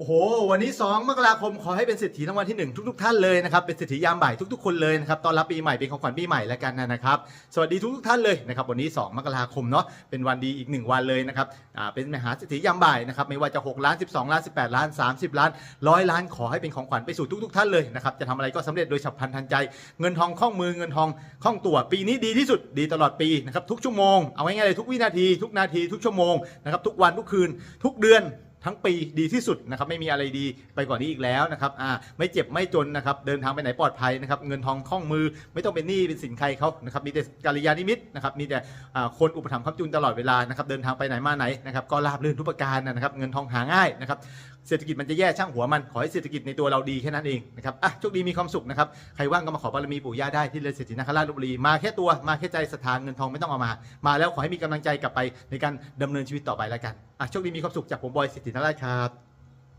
โอ้โห วันนี้ 2 มกราคม ขอให้เป็นเศรษฐีรางวัลที่ 1 ทุก ๆ ท่านเลยนะครับ เป็นเศรษฐียามบ่ายทุก ๆ คนเลยนะครับ ตอนรับปีใหม่เป็นของขวัญปีใหม่แล้วกันนะครับ สวัสดีทุก ๆ ท่านเลยนะครับ วันนี้ 2 มกราคมเนาะ เป็นวันดีอีก 1 วันเลยนะครับ อ่า เป็นมหาเศรษฐียามบ่ายนะครับ ไม่ว่าจะ 6 ล้าน 12 ล้าน 18 ล้าน 30 ล้าน 100 ล้าน ขอให้เป็นของขวัญไปสู่ทุก ๆ ท่านเลยนะครับ จะทำอะไรก็สำเร็จโดยฉับพลันทันใจ เงินทองคล่องมือ เงินทองคล่องตัว ปีนี้ดีที่สุด ดีตลอดปีนะครับ ทุกชั่วโมง เอาง่ายๆเลยทุกวินาที ทุกนาที ทุกชั่วโมงนะครับ ทุกวัน ทุกคืน ทุกเดือน ทั้งปีดีที่สุดนะครับไม่มีอะไรดีไปกว่านี้อีกแล้วนะครับอ่าไม่เจ็บไม่จนนะครับเดินทางไปไหนปลอดภัยนะครับเงินทองคล่องมือไม่ต้องเป็นหนี้เป็นสินใครเขานะครับมีแต่กัลยาณมิตรนะครับมีแต่อ่าคนอุปถัมภ์คำจุนตลอดเวลานะครับเดินทางไปไหนมาไหนนะครับก็ราบรื่นทุกประการนะครับเงินทองหาง่ายนะครับเศรษฐกิจมันจะแย่ช่างหัวมันขอให้เศรษฐกิจในตัวเราดีแค่นั้นเองนะครับอะโชคดีมีความสุขนะครับใครว่างก็มาขอบารมีปู่ย่าได้ที่เรือนเศรษฐีนคราชลพบุรีมาแค่ตัวมาแค่ใจศรัทธาเงินทองไม่ต้องเอามา มาแล้วขอให้มีกำลังใจกลับไปในการดำเนินชีวิตต่อไปแล้วกัน อะโชคดีมีความสุขจากผมบอยสิทธินคราชครับ